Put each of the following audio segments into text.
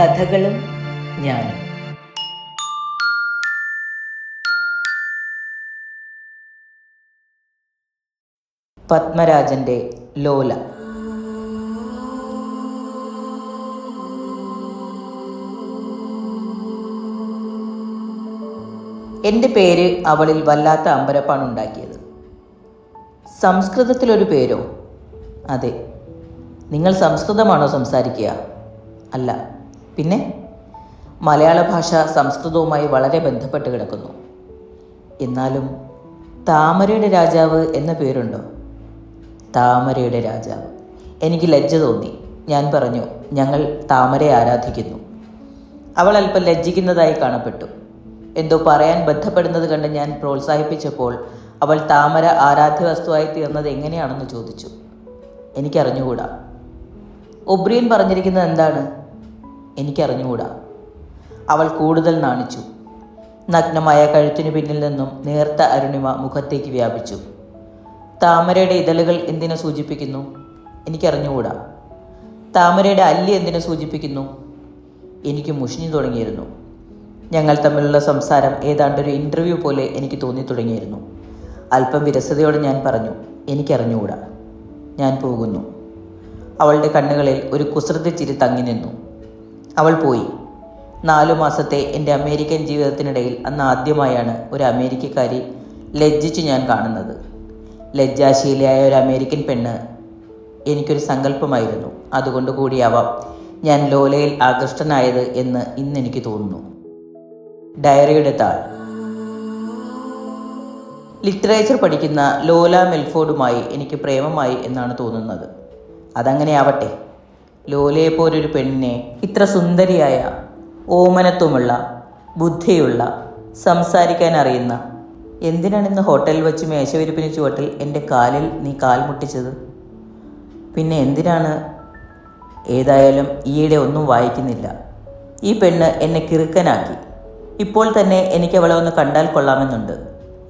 കഥകളും ഞാനും. പത്മരാജന്റെ ലോല. എന്റെ പേര് അവളിൽ വല്ലാത്ത അമ്പരപ്പാണ് ഉണ്ടാക്കിയത്. സംസ്കൃതത്തിലൊരു പേരോ? അതെ. നിങ്ങൾ സംസ്കൃതമാണോ സംസാരിക്കുക? അല്ല. പിന്നെ മലയാള ഭാഷ സംസ്കൃതവുമായി വളരെ ബന്ധപ്പെട്ട് കിടക്കുന്നു. എന്നാലും താമരയുടെ രാജാവ് എന്ന പേരുണ്ടോ? താമരയുടെ രാജാവ്. എനിക്ക് ലജ്ജ തോന്നി. ഞാൻ പറഞ്ഞു ഞങ്ങൾ താമരയെ ആരാധിക്കുന്നു. അവൾ അല്പം ലജ്ജിക്കുന്നതായി കാണപ്പെട്ടു. എന്തോ പറയാൻ ബന്ധപ്പെടുന്നത് കണ്ട് ഞാൻ പ്രോത്സാഹിപ്പിച്ചപ്പോൾ അവൾ താമര ആരാധ്യ വസ്തുവായി തീർന്നത് എങ്ങനെയാണെന്ന് ചോദിച്ചു. എനിക്കറിഞ്ഞുകൂടാ. ഒബ്രിയൻ പറഞ്ഞിരിക്കുന്നത് എന്താണ്? എനിക്കറിഞ്ഞുകൂടാ. അവൾ കൂടുതൽ നാണിച്ചു. നഗ്നമായ കഴുത്തിനു പിന്നിൽ നിന്നും നേർത്ത അരുണിമ മുഖത്തേക്ക് വ്യാപിച്ചു. താമരയുടെ ഇതളുകൾ എന്തിനെ സൂചിപ്പിക്കുന്നു? എനിക്കറിഞ്ഞുകൂടാ. താമരയുടെ അല്ലി എന്തിനെ സൂചിപ്പിക്കുന്നു? എനിക്ക് മുഷിഞ്ഞു തുടങ്ങിയിരുന്നു. ഞങ്ങൾ തമ്മിലുള്ള സംസാരം ഏതാണ്ടൊരു ഇന്റർവ്യൂ പോലെ എനിക്ക് തോന്നി തുടങ്ങിയിരുന്നു. അല്പം വിരസതയോടെ ഞാൻ പറഞ്ഞു എനിക്കറിഞ്ഞുകൂടാ. ഞാൻ പോകുന്നു. അവളുടെ കണ്ണുകളിൽ ഒരു കുസൃതി ചിരി തങ്ങി നിന്നു. അവൾ പോയി. നാലു മാസത്തെ എന്റെ അമേരിക്കൻ ജീവിതത്തിനിടയിൽ അന്ന് ആദ്യമായാണ് ഒരു അമേരിക്കക്കാരി ലജ്ജിച്ച് ഞാൻ കാണുന്നത്. ലജ്ജാശീലയായ ഒരു അമേരിക്കൻ പെണ്ണ് എനിക്കൊരു സങ്കല്പമായിരുന്നു. അതുകൊണ്ട് കൂടിയാവാം ഞാൻ ലോലയിൽ ആകൃഷ്ടനായത് എന്ന് ഇന്ന് എനിക്ക് തോന്നുന്നു. ഡയറിയുടെ താൾ. ലിറ്ററേച്ചർ പഠിക്കുന്ന ലോല മെൽഫോർഡുമായി എനിക്ക് പ്രേമമായി എന്നാണ് തോന്നുന്നത്. അതങ്ങനെ ആവട്ടെ. ലോലയെപ്പോലൊരു പെണ്ണിനെ ഇത്ര സുന്ദരിയായ ഓമനത്വമുള്ള ബുദ്ധിയുള്ള സംസാരിക്കാൻ അറിയുന്ന. എന്തിനാണ് ഇന്ന് ഹോട്ടൽ വെച്ച് മേശവിരിപ്പിന് ചുവട്ടിൽ എന്റെ കാലിൽ നീ കാൽ മുട്ടിച്ചത്? പിന്നെ എന്തിനാണ് ഏതായാലും ഈയിടെ ഒന്നും വായിക്കുന്നില്ല. ഈ പെണ്ണ് എന്നെ കിറുക്കനാക്കി. ഇപ്പോൾ തന്നെ എനിക്ക് അവളെ ഒന്ന് കണ്ടാൽ കൊള്ളാമെന്നുണ്ട്.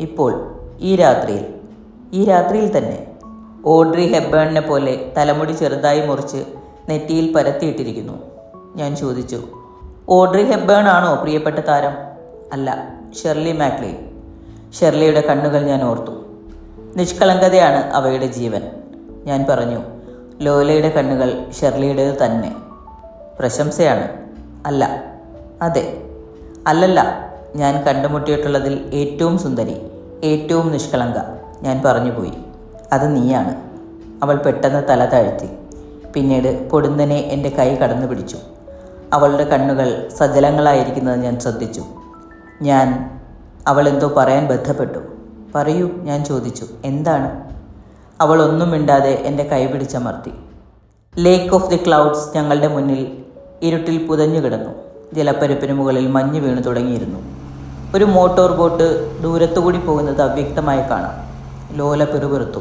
ഇപ്പോൾ ഈ രാത്രിയിൽ. ഈ രാത്രിയിൽ തന്നെ. ഓഡ്രി ഹെബേണിനെ പോലെ തലമുടി ചെറുതായി മുറിച്ച് നെറ്റിയിൽ പരത്തിയിട്ടിരിക്കുന്നു. ഞാൻ ചോദിച്ചു ഓഡ്രി ഹെബേൺ ആണോ പ്രിയപ്പെട്ട താരം? അല്ല ഷെർലി മാക്ലി. ഷെർലിയുടെ കണ്ണുകൾ ഞാൻ ഓർത്തു. നിഷ്കളങ്കതയാണ് അവയുടെ ജീവൻ. ഞാൻ പറഞ്ഞു ലോലയുടെ കണ്ണുകൾ ഷെർലിയുടേത് തന്നെ. പ്രശംസയാണ്. അല്ല. അതെ. അല്ലല്ല ഞാൻ കണ്ടുമുട്ടിയിട്ടുള്ളതിൽ ഏറ്റവും സുന്ദരി ഏറ്റവും നിഷ്കളങ്ക. ഞാൻ പറഞ്ഞുപോയി. അത് നീയാണ്. അവൾ പെട്ടെന്ന് തല താഴ്ത്തി. പിന്നീട് പൊടുന്നനെ എന്റെ കൈ കടന്നു പിടിച്ചു. അവളുടെ കണ്ണുകൾ സജലങ്ങളായിരിക്കുന്നത് ഞാൻ ശ്രദ്ധിച്ചു. ഞാൻ അവൾ എന്തോ പറയാൻ ബന്ധപ്പെട്ടു പറയൂ ഞാൻ ചോദിച്ചു. എന്താണ്? അവൾ ഒന്നും മിണ്ടാതെ എന്റെ കൈ പിടിച്ചമർത്തി. ലേക്ക് ഓഫ് ദി ക്ലൗഡ്സ് ഞങ്ങളുടെ മുന്നിൽ ഇരുട്ടിൽ പുതഞ്ഞു കിടന്നു. ജലപ്പരപ്പിന് മുകളിൽ മഞ്ഞ് വീണു തുടങ്ങിയിരുന്നു. ഒരു മോട്ടോർ ബോട്ട് ദൂരത്തുകൂടി പോകുന്നത് അവ്യക്തമായി കാണാം. ലോല പിറുപിറുത്തു.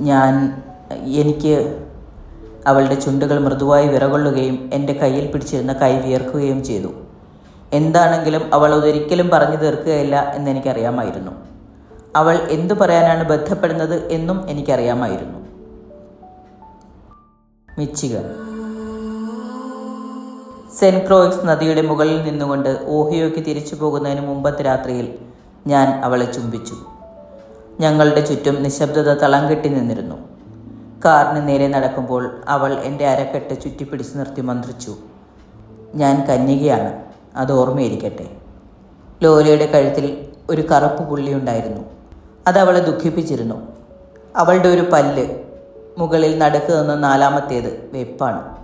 ഞാൻ എനിക്ക് അവളുടെ ചുണ്ടുകൾ മൃദുവായി വിറകൊള്ളുകയും എന്റെ കയ്യിൽ പിടിച്ചിരുന്ന കൈ വിയർക്കുകയും ചെയ്തു. എന്താണെങ്കിലും അവൾ അതൊരിക്കലും പറഞ്ഞു തീർക്കുകയില്ല എന്നെനിക്കറിയാമായിരുന്നു അവൾ എന്തു പറയാനാണ് ബന്ധപ്പെടുന്നത് എന്നും എനിക്കറിയാമായിരുന്നു. മിച്ചിക സെന്റ് ക്രോയിക്സ് നദിയുടെ മുകളിൽ നിന്നുകൊണ്ട് ഓഹിയോയ്ക്ക് തിരിച്ചു പോകുന്നതിന് മുമ്പത്തെ രാത്രിയിൽ ഞാൻ അവളെ ചുംബിച്ചു. ഞങ്ങളുടെ ചുറ്റും നിശബ്ദത തളം കെട്ടി നിന്നിരുന്നു. കാറിന് നേരെ നടക്കുമ്പോൾ അവൾ എന്റെ അരക്കെട്ട് ചുറ്റിപ്പിടിച്ച് നിർത്തി മന്ത്രിച്ചു. ഞാൻ കന്യകയാണ്. അത് ഓർമ്മയിരിക്കട്ടെ ലോലയുടെ കഴുത്തിൽ ഒരു കറുപ്പ് പുള്ളിയുണ്ടായിരുന്നു അത് അവളെ ദുഃഖിപ്പിച്ചിരുന്നു. അവളുടെ ഒരു പല്ല് മുകളിൽ നടുക്ക് നിന്ന് നാലാമത്തേത് വെപ്പാണ്.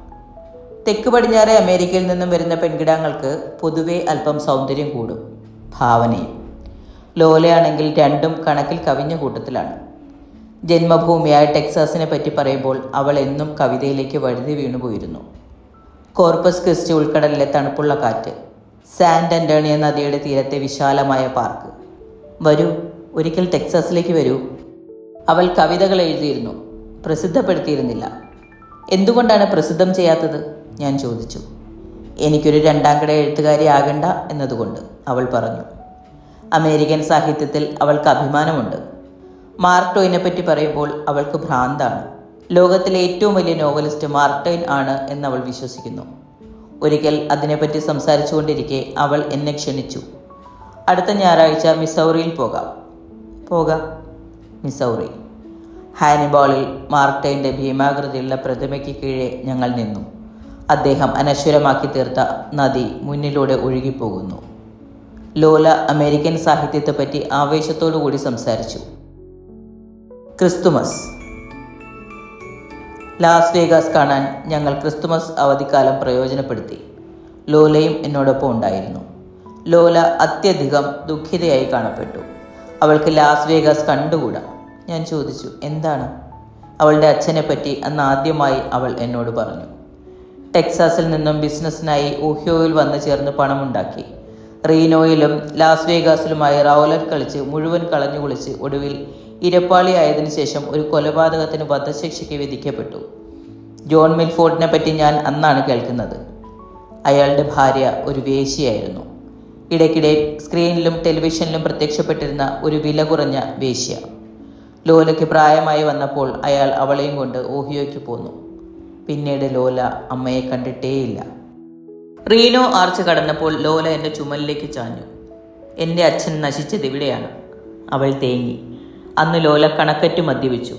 തെക്ക് പടിഞ്ഞാറെ അമേരിക്കയിൽ നിന്നും വരുന്ന പെൺകിടാങ്ങൾക്ക് പൊതുവെ അല്പം സൗന്ദര്യം കൂടും ഭാവനയും. ലോലയാണെങ്കിൽ രണ്ടും കണക്കിൽ കവിഞ്ഞ കൂട്ടത്തിലാണ്. ജന്മഭൂമിയായ ടെക്സാസിനെ പറ്റി പറയുമ്പോൾ അവൾ എന്നും കവിതയിലേക്ക് വഴുതി വീണുപോയിരുന്നു കോർപ്പസ് ക്രിസ്റ്റി ഉൾക്കടലിലെ തണുപ്പുള്ള കാറ്റ് സാൻഡ് ആന്റണിയ നദിയുടെ തീരത്തെ വിശാലമായ പാർക്ക്. വരൂ ഒരിക്കൽ ടെക്സാസിലേക്ക് വരൂ. അവൾ കവിതകൾ എഴുതിയിരുന്നു പ്രസിദ്ധപ്പെടുത്തിയിരുന്നില്ല. എന്തുകൊണ്ടാണ് പ്രസിദ്ധം ചെയ്യാത്തത്? ഞാൻ ചോദിച്ചു. എനിക്കൊരു രണ്ടാം കട എഴുത്തുകാരി ആകണ്ട എന്നതുകൊണ്ട് അവൾ പറഞ്ഞു. അമേരിക്കൻ സാഹിത്യത്തിൽ അവൾക്ക് അഭിമാനമുണ്ട്. മാർക്ക് ടോയിനെ പറ്റി പറയുമ്പോൾ അവൾക്ക് ഭ്രാന്താണ്. ലോകത്തിലെ ഏറ്റവും വലിയ നോവലിസ്റ്റ് മാർട്ടോയിൻ ആണ് എന്ന് അവൾ വിശ്വസിക്കുന്നു. ഒരിക്കൽ അതിനെപ്പറ്റി സംസാരിച്ചുകൊണ്ടിരിക്കെ അവൾ എന്നെ ക്ഷണിച്ചു. അടുത്ത ഞായറാഴ്ച മിസൗറിയിൽ പോകാം. പോകാം. മിസൗറി. ഹാനിബോളിൽ മാർട്ടൈന്റെ ഭീമാകൃതിയുള്ള പ്രതിമയ്ക്ക് കീഴെ ഞങ്ങൾ നിന്നു. അദ്ദേഹം അനശ്വരമാക്കി തീർത്ത നദി മുന്നിലൂടെ ഒഴുകിപ്പോകുന്നു. ലോല അമേരിക്കൻ സാഹിത്യത്തെപ്പറ്റി ആവേശത്തോടു കൂടി സംസാരിച്ചു. ക്രിസ്തുമസ്. ലാസ് വേഗാസ് കാണാൻ ഞങ്ങൾ ക്രിസ്തുമസ് അവധിക്കാലം പ്രയോജനപ്പെടുത്തി. ലോലയും എന്നോടൊപ്പം ഉണ്ടായിരുന്നു. ലോല അത്യധികം ദുഃഖിതയായി കാണപ്പെട്ടു. അവൾക്ക് ലാസ് വേഗാസ് കണ്ടുകൂടാ? ഞാൻ ചോദിച്ചു എന്താണ്? അവളുടെ അച്ഛനെ പറ്റി അന്ന് ആദ്യമായി അവൾ എന്നോട് പറഞ്ഞു. ടെക്സാസിൽ നിന്നും ബിസിനസ്സിനായി ഊഹ്യോയിൽ വന്നു ചേർന്ന് പണമുണ്ടാക്കി. റീനോയിലും ലാസ് വേഗാസിലുമായി റൗലർ കളിച്ച് മുഴുവൻ കളഞ്ഞു കുളിച്ച് ഒടുവിൽ ഇരപ്പാളിയായതിനു ശേഷം ഒരു കൊലപാതകത്തിന് വധശിക്ഷയ്ക്ക് വിധിക്കപ്പെട്ടു. ജോൺ മിൽഫോർഡിനെ പറ്റി ഞാൻ അന്നാണ് കേൾക്കുന്നത്. അയാളുടെ ഭാര്യ ഒരു വേശ്യയായിരുന്നു. ഇടയ്ക്കിടെ സ്ക്രീനിലും ടെലിവിഷനിലും പ്രത്യക്ഷപ്പെട്ടിരുന്ന ഒരു വില കുറഞ്ഞ വേശ്യ. ലോലയ്ക്ക് പ്രായമായി വന്നപ്പോൾ അയാൾ അവളെയും കൊണ്ട് ഓഹിയോയ്ക്ക് പോന്നു. പിന്നീട് ലോല അമ്മയെ കണ്ടിട്ടേയില്ല. റീനോ ആർച്ച് കടന്നപ്പോൾ ലോല എന്റെ ചുമലിലേക്ക് ചാഞ്ഞു. എന്റെ അച്ഛൻ നശിച്ചത് ഇവിടെയാണ്. അവൾ തേങ്ങി. അന്ന് ലോല കണക്കറ്റ് മദ്യപിച്ചു.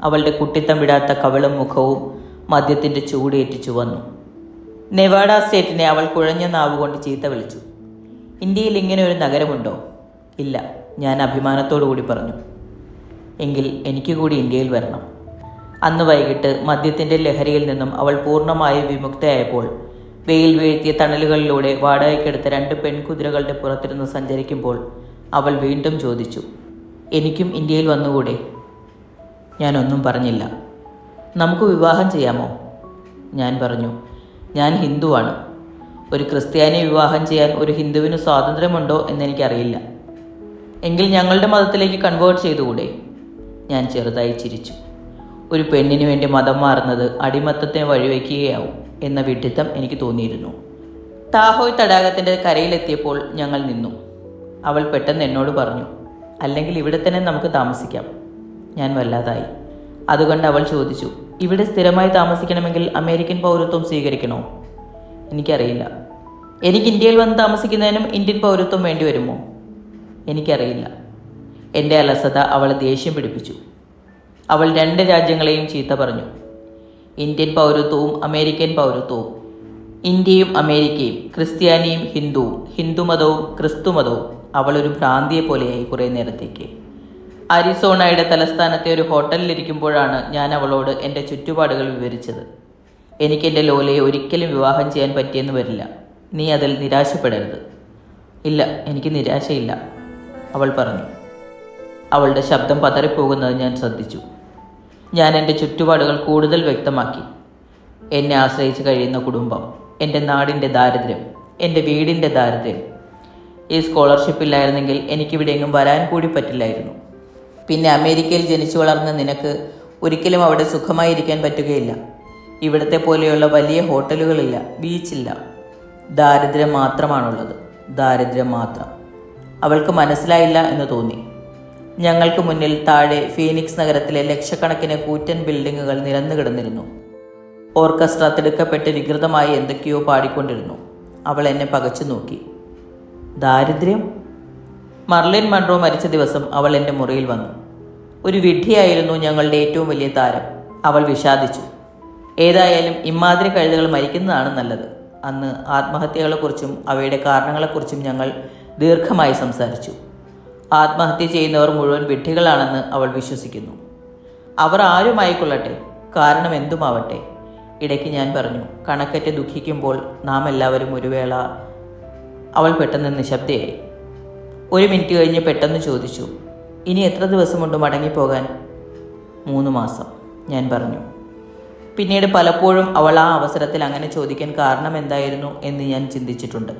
അവളുടെ കുട്ടിത്തം വിടാത്ത കവളും മുഖവും മദ്യത്തിന്റെ ചൂടേറ്റിച്ചു വന്നു. നെവാഡ സ്റ്റേറ്റിനെ അവൾ കുഴഞ്ഞ നാവുകൊണ്ട് ചീത്ത വിളിച്ചു. ഇന്ത്യയിൽ ഇങ്ങനെ ഒരു നഗരമുണ്ടോ? ഇല്ല ഞാൻ അഭിമാനത്തോടു കൂടി പറഞ്ഞു. എങ്കിൽ എനിക്ക് കൂടി ഇന്ത്യയിൽ വരണം. അന്ന് വൈകിട്ട് മദ്യത്തിന്റെ ലഹരിയിൽ നിന്നും അവൾ പൂർണമായും വിമുക്തയായപ്പോൾ വെയിൽ വീഴ്ത്തിയ തണലുകളിലൂടെ വാടകയ്ക്കെടുത്ത രണ്ട് പെൺകുതിരകളുടെ പുറത്തിരുന്ന് സഞ്ചരിക്കുമ്പോൾ അവൾ വീണ്ടും ചോദിച്ചു എനിക്കും ഇന്ത്യയിൽ വന്നുകൂടെ? ഞാനൊന്നും പറഞ്ഞില്ല. നമുക്ക് വിവാഹം ചെയ്യാമോ? ഞാൻ പറഞ്ഞു ഞാൻ ഹിന്ദുവാണ്. ഒരു ക്രിസ്ത്യാനി വിവാഹം ചെയ്യാൻ ഒരു ഹിന്ദുവിന് സ്വാതന്ത്ര്യമുണ്ടോ എന്നെനിക്കറിയില്ല. എങ്കിൽ ഞങ്ങളുടെ മതത്തിലേക്ക് കൺവേർട്ട് ചെയ്തുകൂടെ? ഞാൻ ചെറുതായി ചിരിച്ചു. ഒരു പെണ്ണിന് വേണ്ടി മതം മാറുന്നത് അടിമത്തത്തിന് വഴിവെക്കുകയാവും എന്ന വിഡിത്തം എനിക്ക് തോന്നിയിരുന്നു. താഹോയ് തടാകത്തിന്റെ കരയിലെത്തിയപ്പോൾ ഞങ്ങൾ നിന്നു. അവൾ പെട്ടെന്ന് എന്നോട് പറഞ്ഞു അല്ലെങ്കിൽ ഇവിടെ തന്നെ നമുക്ക് താമസിക്കാം. ഞാൻ വല്ലാതായി. അതുകൊണ്ട് അവൾ ചോദിച്ചു ഇവിടെ സ്ഥിരമായി താമസിക്കണമെങ്കിൽ അമേരിക്കൻ പൗരത്വം സ്വീകരിക്കണോ? എനിക്കറിയില്ല. എനിക്ക് ഇന്ത്യയിൽ വന്ന് താമസിക്കുന്നതിനും ഇന്ത്യൻ പൗരത്വം വേണ്ടി വരുമോ? എനിക്കറിയില്ല. എന്റെ അലസത അവളെ ദേഷ്യം പിടിപ്പിച്ചു. അവൾ രണ്ട് രാജ്യങ്ങളെയും ചീത്ത പറഞ്ഞു. ഇന്ത്യൻ പൗരത്വവും അമേരിക്കൻ പൗരത്വവും. ഇന്ത്യയും അമേരിക്കയും ക്രിസ്ത്യാനിയും ഹിന്ദുവും ഹിന്ദുമതവും ക്രിസ്തുമതവും. അവളൊരു ഭ്രാന്തിയെ പോലെയായി കുറേ നേരത്തേക്ക്. അരിസോണയുടെ തലസ്ഥാനത്തെ ഒരു ഹോട്ടലിലിരിക്കുമ്പോഴാണ് ഞാൻ അവളോട് എന്റെ ചുറ്റുപാടുകൾ വിവരിച്ചത്. എനിക്ക് എന്റെ ലോലയെ ഒരിക്കലും വിവാഹം ചെയ്യാൻ പറ്റിയെന്ന് വരില്ല. നീ അതിൽ നിരാശപ്പെടരുത്. ഇല്ല എനിക്ക് നിരാശയില്ല അവൾ പറഞ്ഞു. അവളുടെ ശബ്ദം പതറിപ്പോകുന്നത് ഞാൻ ശ്രദ്ധിച്ചു. ഞാൻ എന്റെ ചുറ്റുപാടുകൾ കൂടുതൽ വ്യക്തമാക്കി. എന്നെ ആശ്രയിച്ച് കഴിയുന്ന കുടുംബം എന്റെ നാടിന്റെ ദാരിദ്ര്യം എന്റെ വീടിന്റെ ദാരിദ്ര്യം ഈ സ്കോളർഷിപ്പ് ഇല്ലായിരുന്നെങ്കിൽ എനിക്കിവിടെ എങ്ങും വരാൻ കൂടി പറ്റില്ലായിരുന്നു. പിന്നെ അമേരിക്കയിൽ ജനിച്ചു വളർന്ന നിനക്ക് ഒരിക്കലും അവിടെ സുഖമായിരിക്കാൻ പറ്റുകയില്ല. ഇവിടത്തെ പോലെയുള്ള വലിയ ഹോട്ടലുകളില്ല ബീച്ചില്ല. ദാരിദ്ര്യം മാത്രമാണുള്ളത് ദാരിദ്ര്യം മാത്രം. അവൾക്ക് മനസ്സിലായില്ല എന്ന് തോന്നി. ഞങ്ങൾക്ക് മുന്നിൽ താഴെ ഫീനിക്സ് നഗരത്തിലെ ലക്ഷക്കണക്കിന് കൂറ്റൻ ബിൽഡിങ്ങുകൾ നിരന്നു കിടന്നിരുന്നു. ഓർക്കസ്ട്ര തിടുക്കപ്പെട്ട് വികൃതമായി എന്തൊക്കെയോ പാടിക്കൊണ്ടിരുന്നു. അവൾ എന്നെ പകച്ചു നോക്കി. ദാരിദ്ര്യം. മർലിൻ മൺറോ മരിച്ച ദിവസം അവൾ എന്റെ മുറിയിൽ വന്നു. ഒരു വിഡ്ഢിയായിരുന്നു ഞങ്ങളുടെ ഏറ്റവും വലിയ താരം. അവൾ വിഷാദിച്ചു. ഏതായാലും ഇമാതിരി കഴുതകൾ മരിക്കുന്നതാണ് നല്ലത്. അന്ന് ആത്മഹത്യകളെക്കുറിച്ചും അവയുടെ കാരണങ്ങളെക്കുറിച്ചും ഞങ്ങൾ ദീർഘമായി സംസാരിച്ചു. ആത്മഹത്യ ചെയ്യുന്നവർ മുഴുവൻ വിഡ്ഢികളാണെന്ന് അവൾ വിശ്വസിക്കുന്നു. അവർ ആരുമായിക്കൊള്ളട്ടെ? കാരണം എന്തുമാവട്ടെ? ഇടയ്ക്ക് ഞാൻ പറഞ്ഞു കണക്കറ്റ് ദുഃഖിക്കുമ്പോൾ നാം എല്ലാവരും ഒരു വേള അവൾ പെട്ടെന്ന് നിശബ്ദയായി. ഒരു മിനിറ്റ് കഴിഞ്ഞ് പെട്ടെന്ന് ചോദിച്ചു ഇനി എത്ര ദിവസമുണ്ട് മടങ്ങിപ്പോകാൻ മൂന്ന് മാസം ഞാൻ പറഞ്ഞു. പിന്നീട് പലപ്പോഴും അവൾ ആ അവസരത്തിൽ അങ്ങനെ ചോദിക്കാൻ കാരണം എന്തായിരുന്നു എന്ന് ഞാൻ ചിന്തിച്ചിട്ടുണ്ട്.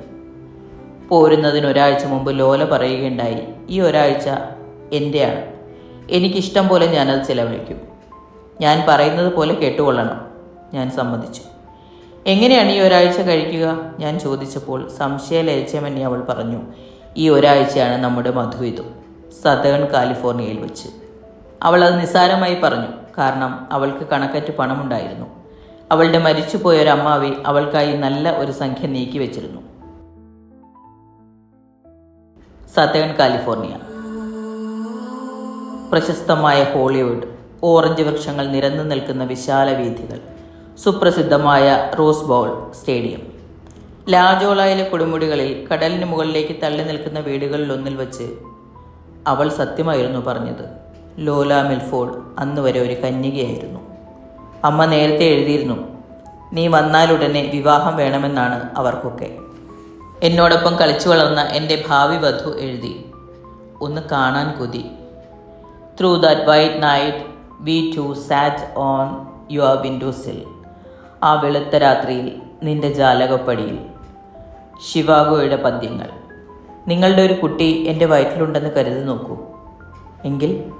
പോരുന്നതിന് ഒരാഴ്ച മുമ്പ് ലോല പറയുകയുണ്ടായി ഈ ഒരാഴ്ച എന്റെയാണ് എനിക്കിഷ്ടം പോലെ ഞാനത് ചിലവഴിക്കും. ഞാൻ പറയുന്നത് പോലെ കേട്ടുകൊള്ളണം ഞാൻ സമ്മതിച്ചു. എങ്ങനെയാണ് ഈ ഒരാഴ്ച കഴിക്കുക? ഞാൻ ചോദിച്ചപ്പോൾ സംശയലരിച്ചമെന്നെ അവൾ പറഞ്ഞു ഈ ഒരാഴ്ചയാണ് നമ്മുടെ മധുവിധം സതേൺ കാലിഫോർണിയയിൽ വെച്ച്. അവൾ അത് നിസ്സാരമായി പറഞ്ഞു കാരണം അവൾക്ക് കണക്കറ്റ് പണമുണ്ടായിരുന്നു. അവളുടെ മരിച്ചുപോയ അമ്മാവി അവൾക്കായി നല്ല ഒരു സംഖ്യ നീക്കി വെച്ചിരുന്നു. Southern California. പ്രശസ്തമായ ഹോളിവുഡ് ഓറഞ്ച് വൃക്ഷങ്ങൾ നിരന്നു നിൽക്കുന്ന വിശാല വീഥികൾ സുപ്രസിദ്ധമായ റോസ് ബൗൾ സ്റ്റേഡിയം. ലാജോളയിലെ കൊടുമുടികളിൽ കടലിന് മുകളിലേക്ക് തള്ളി നിൽക്കുന്ന വീടുകളിലൊന്നിൽ വച്ച് അവൾ സത്യമായിരുന്നു പറഞ്ഞത്. ലോല മിൽഫോർഡ് അന്ന് വരെ ഒരു കന്യകയായിരുന്നു. അമ്മ നേരത്തെ എഴുതിയിരുന്നു നീ വന്നാലുടനെ വിവാഹം വേണമെന്നാണ് അവർക്കൊക്കെ. എന്നോടൊപ്പം കളിച്ചു വളർന്ന എന്റെ ഭാവി വധു എഴുതി. ഒന്ന് കാണാൻ കൊതി. Through that white night we two sat on your windowsill ആ വെളുത്ത രാത്രിയിൽ നിന്റെ ജാലകപ്പടിയിൽ. ശിവാഗോയുടെ പദ്യങ്ങൾ. നിങ്ങളുടെ ഒരു കുട്ടി എന്റെ വയറ്റിലുണ്ടെന്ന് കരുതി നോക്കൂ. എങ്കിൽ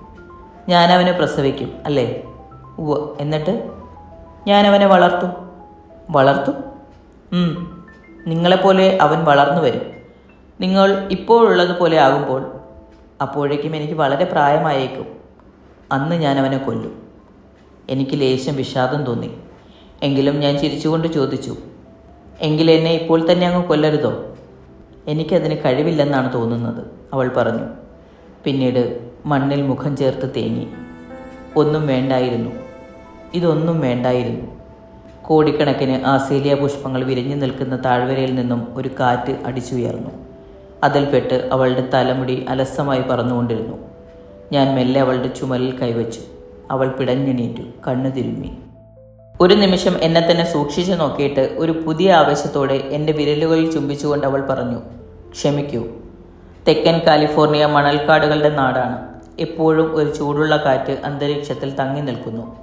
ഞാൻ അവനെ പ്രസവിക്കും അല്ലേ? ഉവ എന്നിട്ട്? ഞാൻ അവനെ വളർത്തും? വളർത്തും. നിങ്ങളെപ്പോലെ അവൻ വളർന്നു വരും. നിങ്ങൾ ഇപ്പോഴുള്ളതുപോലെ ആകുമ്പോൾ അപ്പോഴേക്കും എനിക്ക് വളരെ പ്രായമായേക്കും. അന്ന് ഞാൻ അവനെ കൊല്ലും. എനിക്ക് ലേശം വിഷാദം തോന്നി. എങ്കിലും ഞാൻ ചിരിച്ചുകൊണ്ട് ചോദിച്ചു എങ്കിൽ എന്നെ ഇപ്പോൾ തന്നെ അങ്ങ് കൊല്ലരുതോ? എനിക്കതിന് കഴിവില്ലെന്നാണ് തോന്നുന്നത് അവൾ പറഞ്ഞു. പിന്നീട് മണ്ണിൽ മുഖം ചേർത്ത് തേങ്ങി ഒന്നും വേണ്ടായിരുന്നു ഇതൊന്നും വേണ്ടായിരുന്നു. കോടിക്കണക്കിന് ആസേലിയ പുഷ്പങ്ങൾ വിരിഞ്ഞു നിൽക്കുന്ന താഴ്വരയിൽ നിന്നും ഒരു കാറ്റ് അടിച്ചുയർന്നു. അതിൽപ്പെട്ട് അവളുടെ തലമുടി അലസമായി പറന്നുകൊണ്ടിരുന്നു. ഞാൻ മെല്ലെ അവളുടെ ചുമലിൽ കൈവച്ചു. അവൾ പിടഞ്ഞെണീറ്റു കണ്ണു തിരുമ്മി ഒരു നിമിഷം എന്നെ തന്നെ സൂക്ഷിച്ചു നോക്കിയിട്ട് ഒരു പുതിയ ആവേശത്തോടെ എന്റെ വിരലുകളിൽ ചുംബിച്ചുകൊണ്ട് അവൾ പറഞ്ഞു ക്ഷമിക്കൂ. തെക്കൻ കാലിഫോർണിയ മണൽക്കാടുകളുടെ നാടാണ്. എപ്പോഴും ഒരു ചൂടുള്ള കാറ്റ് അന്തരീക്ഷത്തിൽ തങ്ങി നിൽക്കുന്നു.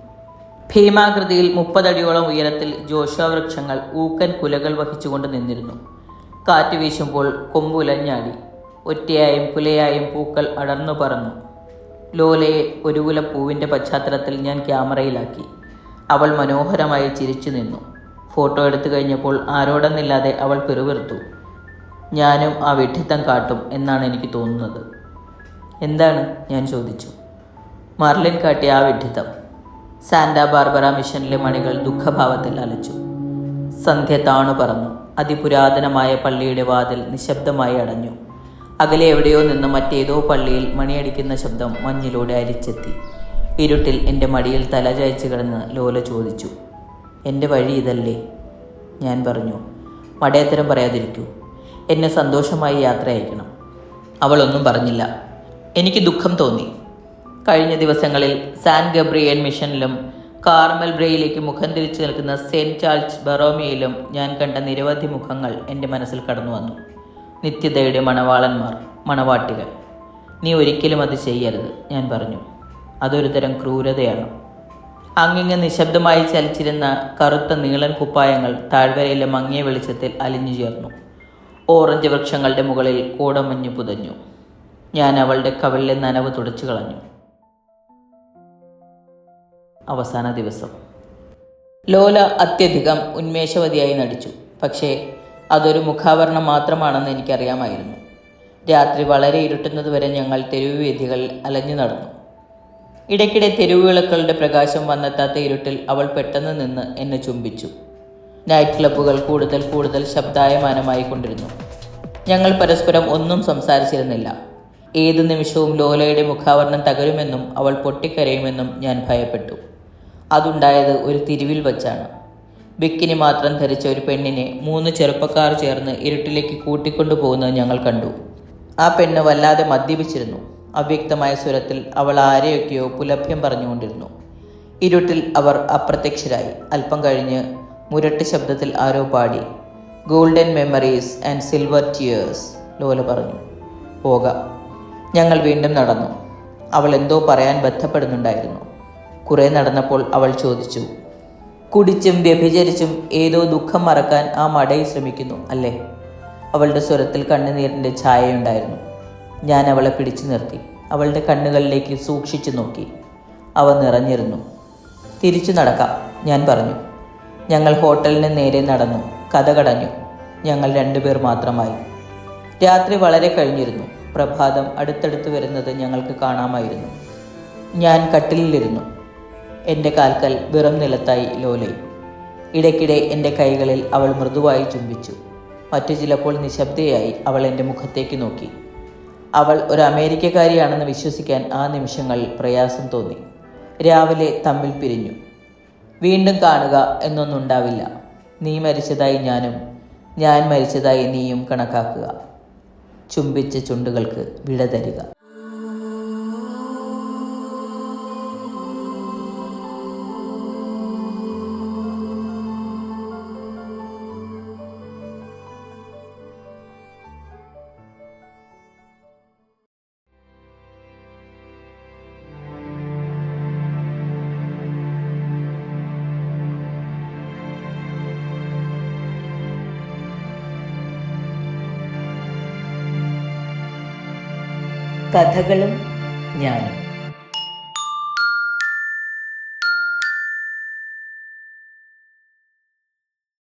ഭീമാകൃതിയിൽ മുപ്പതടിയോളം ഉയരത്തിൽ ജോഷവൃക്ഷങ്ങൾ ഊക്കൻ കുലകൾ വഹിച്ചുകൊണ്ട് നിന്നിരുന്നു. കാറ്റ് വീശുമ്പോൾ കൊമ്പുലഞ്ഞാടി. ഒറ്റയായും കുലയായും പൂക്കൾ അടർന്നു പറന്നു. ലോലയെ ഒരു കുല പൂവിന്റെ പശ്ചാത്തലത്തിൽ ഞാൻ ക്യാമറയിലാക്കി. അവൾ മനോഹരമായി ചിരിച്ചു നിന്നു. ഫോട്ടോ എടുത്തു കഴിഞ്ഞപ്പോൾ ആരോടെന്നില്ലാതെ അവൾ പെരുവിർത്തു ഞാനും ആ വിഡ്ഢിത്തം കാട്ടും എന്നാണ് എനിക്ക് തോന്നുന്നത്. എന്താണ്? ഞാൻ ചോദിച്ചു. മർലിൻ കാട്ടിയ ആ വിഡ്ഢിത്തം. സാന്റ ബാർബറ മിഷനിലെ മണികൾ ദുഃഖഭാവത്തിൽ അലച്ചു. സന്ധ്യ താണു പറന്നു. അതിപുരാതനമായ പള്ളിയുടെ വാതിൽ നിശബ്ദമായി അടഞ്ഞു. അകലെ എവിടെയോ നിന്ന് മറ്റേതോ പള്ളിയിൽ മണിയടിക്കുന്ന ശബ്ദം മഞ്ഞിലൂടെ അരിച്ചെത്തി. ഇരുട്ടിൽ എന്റെ മടിയിൽ തല ചായച്ച് കിടന്ന് ലോല ചോദിച്ചു എന്റെ വഴി ഇതല്ലേ? ഞാൻ പറഞ്ഞു മടയത്തരം പറയാതിരിക്കൂ. എന്നെ സന്തോഷമായി യാത്ര അയക്കണം. അവളൊന്നും പറഞ്ഞില്ല. എനിക്ക് ദുഃഖം തോന്നി. കഴിഞ്ഞ ദിവസങ്ങളിൽ സാൻ ഗബ്രിയൻ മിഷനിലും കാർമൽ ബ്രയിലേക്ക് മുഖം തിരിച്ചു നിൽക്കുന്ന സെന്റ് ചാൾസ് ബറോമിയയിലും ഞാൻ കണ്ട നിരവധി മുഖങ്ങൾ എന്റെ മനസ്സിൽ കടന്നു വന്നു. നിത്യതയുടെ മണവാളന്മാർ മണവാട്ടികൾ. നീ ഒരിക്കലും അത് ചെയ്യരുത് ഞാൻ പറഞ്ഞു. അതൊരു തരം ക്രൂരതയാണ്. അങ്ങിങ്ങ് നിശബ്ദമായി ചലിച്ചിരുന്ന കറുത്ത നീളൻ കുപ്പായങ്ങൾ താഴ്വരയിലെ മങ്ങിയ വെളിച്ചത്തിൽ അലിഞ്ഞു ചേർന്നു. ഓറഞ്ച് വൃക്ഷങ്ങളുടെ മുകളിൽ കൂടമഞ്ഞു പുതഞ്ഞു. ഞാൻ അവളുടെ കവലിലെ നനവ് തുടച്ചു കളഞ്ഞു. അവസാന ദിവസം. ലോല അത്യധികം ഉന്മേഷവതിയായി നടിച്ചു. പക്ഷേ അതൊരു മുഖാവരണം മാത്രമാണെന്ന് എനിക്കറിയാമായിരുന്നു. രാത്രി വളരെ ഇരുട്ടുന്നതുവരെ ഞങ്ങൾ തെരുവ് വീഥികളിൽ അലഞ്ഞു നടന്നു. ഇടയ്ക്കിടെ തെരുവുവിളക്കളുടെ പ്രകാശം വന്നെത്താത്ത ഇരുട്ടിൽ അവൾ പെട്ടെന്ന് നിന്ന് എന്നെ ചുംബിച്ചു. നൈറ്റ് ക്ലബ്ബുകൾ കൂടുതൽ കൂടുതൽ ശബ്ദായമാനമായി കൊണ്ടിരുന്നു. ഞങ്ങൾ പരസ്പരം ഒന്നും സംസാരിച്ചിരുന്നില്ല. ഏത് നിമിഷവും ലോലയുടെ മുഖാവരണം തകരുമെന്നും അവൾ പൊട്ടിക്കരയുമെന്നും ഞാൻ ഭയപ്പെട്ടു. അതുണ്ടായത് ഒരു തിരിവിൽ വച്ചാണ്. ബിക്കിനി മാത്രം ധരിച്ച ഒരു പെണ്ണിനെ മൂന്ന് ചെറുപ്പക്കാർ ചേർന്ന് ഇരുട്ടിലേക്ക് കൂട്ടിക്കൊണ്ടു പോകുന്നത് ഞങ്ങൾ കണ്ടു. ആ പെണ്ണ് വല്ലാതെ മദ്യപിച്ചിരുന്നു. അവ്യക്തമായ സ്വരത്തിൽ അവൾ ആരെയൊക്കെയോ പുലഭ്യം പറഞ്ഞുകൊണ്ടിരുന്നു. ഇരുട്ടിൽ അവർ അപ്രത്യക്ഷരായി. അല്പം കഴിഞ്ഞ് മുരട്ട് ശബ്ദത്തിൽ ആരോ പാടി golden memories and silver tears Lola പറഞ്ഞു. പോകാം. ഞങ്ങൾ വീണ്ടും നടന്നു. അവൾ എന്തോ പറയാൻ ബന്ധപ്പെടുന്നുണ്ടായിരുന്നു കുറേ നടന്നപ്പോൾ അവൾ ചോദിച്ചു കുടിച്ചും വ്യഭിചരിച്ചും ഏതോ ദുഃഖം മറക്കാൻ ആ മടയിൽ ശ്രമിക്കുന്നു അല്ലേ? അവളുടെ സ്വരത്തിൽ കണ്ണുനീരിന്റെ ഛായയുണ്ടായിരുന്നു. ഞാൻ അവളെ പിടിച്ചു നിർത്തി. അവളുടെ കണ്ണുകളിലേക്ക് സൂക്ഷിച്ചു നോക്കി. അവ നിറഞ്ഞിരുന്നു. തിരിച്ചു നടക്കാം ഞാൻ പറഞ്ഞു. ഞങ്ങൾ ഹോട്ടലിന് നേരെ നടന്നു. കഥ കടഞ്ഞു. ഞങ്ങൾ രണ്ടുപേർ മാത്രമായി. രാത്രി വളരെ കഴിഞ്ഞിരുന്നു. പ്രഭാതം അടുത്തടുത്ത് വരുന്നത് ഞങ്ങൾക്ക് കാണാമായിരുന്നു. ഞാൻ കട്ടിലിലിരുന്നു. എന്റെ കാൽക്കൽ വെറും നിലത്തായി ലോലയും. ഇടയ്ക്കിടെ എന്റെ കൈകളിൽ അവൾ മൃദുവായി ചുംബിച്ചു. മറ്റു ചിലപ്പോൾ നിശബ്ദയായി അവൾ എന്റെ മുഖത്തേക്ക് നോക്കി. അവൾ ഒരു അമേരിക്കക്കാരിയാണെന്ന് വിശ്വസിക്കാൻ ആ നിമിഷങ്ങളിൽ പ്രയാസം തോന്നി. രാവിലെ തമ്മിൽ പിരിഞ്ഞു. വീണ്ടും കാണുക എന്നൊന്നുണ്ടാവില്ല. നീ മരിച്ചതായി ഞാനും ഞാൻ മരിച്ചതായി നീയും കണക്കാക്കുക. ചുംബിച്ച ചുണ്ടുകൾക്ക് വിട തരിക. കഥകളും ഞാനും.